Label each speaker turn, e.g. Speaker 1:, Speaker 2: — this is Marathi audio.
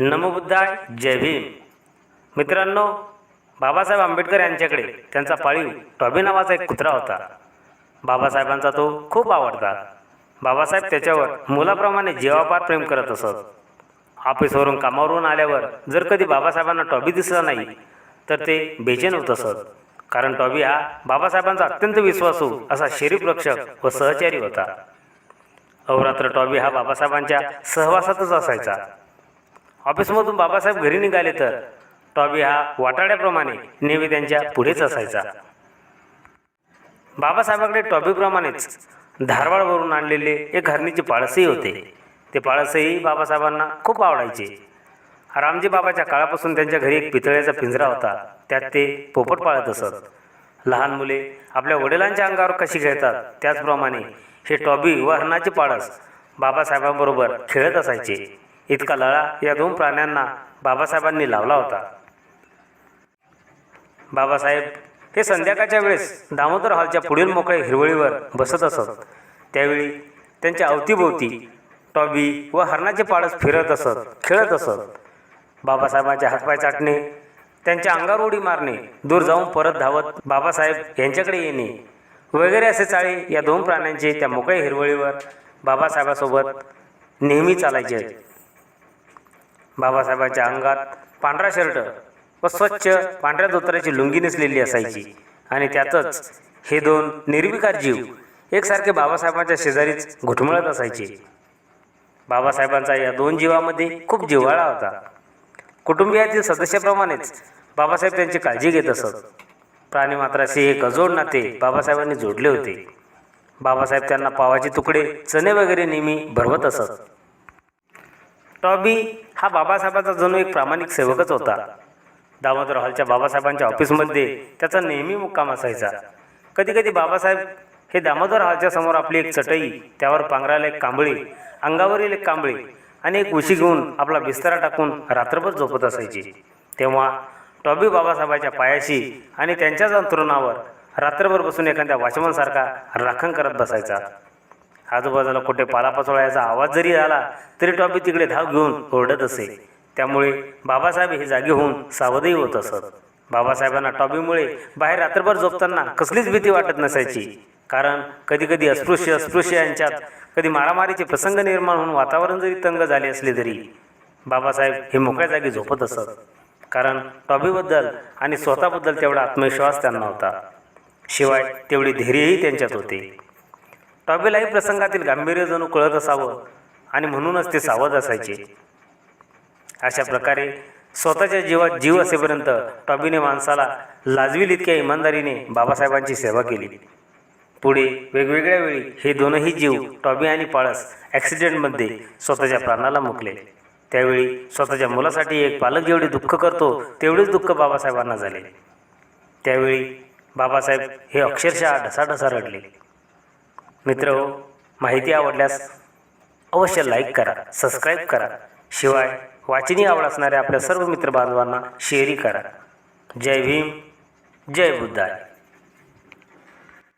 Speaker 1: नमोबुद्धाय जय भीम. मित्रांनो बाबासाहेब आंबेडकर यांच्याकडे त्यांचा पाळीव टॉबी नावाचा एक कुत्रा होता. बाबासाहेबांचा तो खूप आवडता. बाबासाहेब त्याच्यावर मुलाप्रमाणे जीवापार प्रेम करत असत. ऑफिसवरून कामावरून आल्यावर जर कधी बाबासाहेबांना टॉबी दिसला नाही तर ते बेचैन होत असत. कारण टॉबी हा बाबासाहेबांचा अत्यंत विश्वासू असा शरीफ रक्षक व सहचारी होता. अवरात्र टॉबी हा बाबासाहेबांच्या सहवासातच असायचा. ऑफिसमधून बाबासाहेब घरी निघाले तर टॉबी हा वाटाड्याप्रमाणे नेहमी त्यांच्या पुढेच असायचा. बाबासाहेबांकडे टॉबीप्रमाणेच धारवाडवरून आणलेले एक हरणीचे पाळसही होते. ते पाळसही बाबासाहेबांना खूप आवडायचे. रामजी बाबाच्या काळापासून त्यांच्या घरी एक पितळ्याचा पिंजरा होता. त्यात ते पोपट पाळत असत. लहान मुले आपल्या वडिलांच्या अंगावर कशी खेळतात त्याचप्रमाणे हे टॉबी व हरणाचे पाळस बाबासाहेबांबरोबर खेळत असायचे. इतका लळा या दोन प्राण्यांना बाबासाहेबांनी लावला होता. बाबासाहेब हे संध्याकाळच्या वेळेस दामोदर हॉलच्या पुढील मोकळ्या हिरवळीवर बसत असत. त्यावेळी त्यांच्या अवतीभोवती टॉबी व हरणाचे पाळस फिरत असत खेळत असत. बाबासाहेबांचे हातपाय चाटणे त्यांच्या अंगावर उडी मारणे दूर जाऊन परत धावत बाबासाहेब यांच्याकडे येणे वगैरे असे चाळे या दोन प्राण्यांचे त्या मोकळ्या हिरवळीवर बाबासाहेबासोबत नेहमी चालायचे. बाबासाहेबांच्या अंगात पांढरा शर्ट व स्वच्छ पांढऱ्या धोतराची लुंगी नेसलेली असायची. आणि त्यातच हे दोन निर्विकार जीव एकसारखे बाबासाहेबांच्या शेजारीच घुटमळत असायचे. बाबासाहेबांचा या दोन जीवामध्ये खूप जिव्हाळा होता. कुटुंबियातील सदस्याप्रमाणेच बाबासाहेब त्यांची काळजी घेत असत. प्राणीमात्राशी एक अजोड नाते बाबासाहेबांनी जोडले होते. बाबासाहेब त्यांना पावाचे तुकडे चणे वगैरे नेहमी भरवत असत. टॉबी हा बाबासाहेबांचा जणू एक प्रामाणिक सेवकच होता. दामोदर हॉलच्या बाबासाहेबांच्या ऑफिसमध्ये त्याचा नेहमी मुक्काम असायचा. कधी कधी बाबासाहेब हे दामोदर हॉलच्या समोर आपली एक चटई त्यावर पांघराला एक कांबळी अंगावरील एक कांबळी आणि एक उशी घेऊन आपला बिस्तारा टाकून रात्रभर झोपत असायचे. तेव्हा टॉबी बाबासाहेबाच्या पायाशी आणि त्यांच्याच अंतरुणावर रात्रभर बसून एखाद्या वॉचमनसारखा राखण करत बसायचा. आजूबाजूला कुठे पालापाचोळ्याचा आवाज जरी आला तरी टॉबी तिकडे धाव घेऊन ओरडत असे. त्यामुळे बाबासाहेब हे जागे होऊन सावधही होत असत. बाबासाहेबांना टॉबीमुळे बाहेर रात्रभर झोपताना कसलीच भीती वाटत नसायची. कारण कधीकधी अस्पृश्य अस्पृश्य यांच्यात कधी मारामारीचे प्रसंग निर्माण होऊन वातावरण जरी तंग झाले असले तरी बाबासाहेब हे मोकळ्या जागी झोपत असत. कारण टॉबीबद्दल आणि स्वतःबद्दल तेवढा आत्मविश्वास त्यांना होता. शिवाय तेवढी धैर्यही त्यांच्यात होते. टॉबीलाही प्रसंगातील गांभीर्य जणू कळत असावं आणि म्हणूनच ते सावध असायचे. अशा प्रकारे स्वतःच्या जीवात जीव असेपर्यंत टॉबीने माणसाला लाजवील इतक्या इमानदारीने बाबासाहेबांची सेवा केली. पुढे वेगवेगळ्या वेळी हे दोनही जीव टॉबी आणि पाळस ॲक्सिडेंटमध्ये स्वतःच्या प्राणाला मुकले. त्यावेळी स्वतःच्या मुलासाठी एक पालक जेवढे दुःख करतो तेवढेच दुःख बाबासाहेबांना झाले. त्यावेळी बाबासाहेब हे अक्षरशः ढसाढसा रडले. मित्र हो, माहिती आवडल्यास अवश्य लाईक करा सबस्क्राईब करा. शिवाय वाचनी आवड असणाऱ्या आपल्या सर्व मित्रबांधवांना शेअरही करा. जय भीम जय बुद्धाय